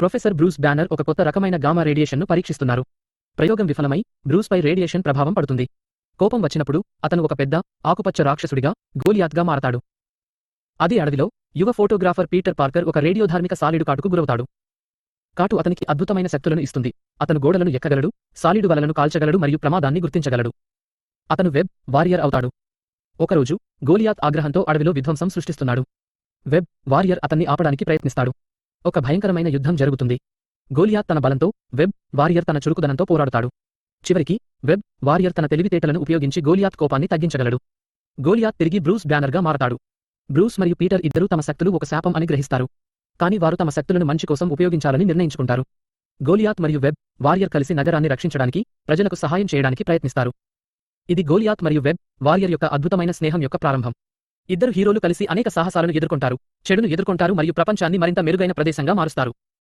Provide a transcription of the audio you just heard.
Professor Bruce banner ఒక కొత్త రకమైన గామా రేడియేషన్ను పరీక్షిస్తున్నారు. ప్రయోగం విఫలమై బ్రూస్పై రేడియేషన్ ప్రభావం పడుతుంది. కోపం వచ్చినప్పుడు అతను ఒక పెద్ద ఆకుపచ్చ రాక్షసుడిగా గోలియాత్గా మారతాడు. అదే అడవిలో యువ ఫోటోగ్రాఫర్ పీటర్ పార్కర్ ఒక రేడియోధార్మిక సాలిడు కాటుకు గురవుతాడు. కాటు అతనికి అద్భుతమైన శక్తులను ఇస్తుంది. అతను గోడలను ఎక్కగలడు సాలిడు వలలను కాల్చగలడు మరియు ప్రమాదాన్ని గుర్తించగలడు. అతను వెబ్ వారియర్ అవుతాడు. ఒకరోజు గోలియాత్ ఆగ్రహంతో అడవిలో విధ్వంసం సృష్టిస్తున్నాడు. వెబ్ వారియర్ అతన్ని ఆపడానికి ప్రయత్నిస్తాడు. ఒక భయంకరమైన యుద్ధం జరుగుతుంది. గోలియాత్ తన బలంతో వెబ్ వారియర్ తన చురుకుదనంతో పోరాడుతాడు. చివరికి వెబ్ వారియర్ తన తెలివితేటలను ఉపయోగించి గోలియాత్ కోపాన్ని తగ్గించగలడు. గోలియాత్ తిరిగి బ్రూస్ బ్యానర్గా మారతాడు. బ్రూస్ మరియు పీటర్ ఇద్దరూ తమ శక్తులు ఒక శాపం అని గ్రహిస్తారు. కానీ వారు తమ శక్తులను మంచి కోసం ఉపయోగించాలని నిర్ణయించుకుంటారు. గోలియాత్ మరియు వెబ్ వారియర్ కలిసి నగరాన్ని రక్షించడానికి ప్రజలకు సహాయం చేయడానికి ప్రయత్నిస్తారు. ఇది గోలియాత్ మరియు వెబ్ వారియర్ యొక్క అద్భుతమైన స్నేహం యొక్క ప్రారంభం. ఇద్దరు హీరోలు కలిసి అనేక సాహసాలను ఎదుర్కొంటారు చెడును ఎదుర్కొంటారు మరియు ప్రపంచాన్ని మరింత మెరుగైన ప్రదేశంగా మారుస్తారు.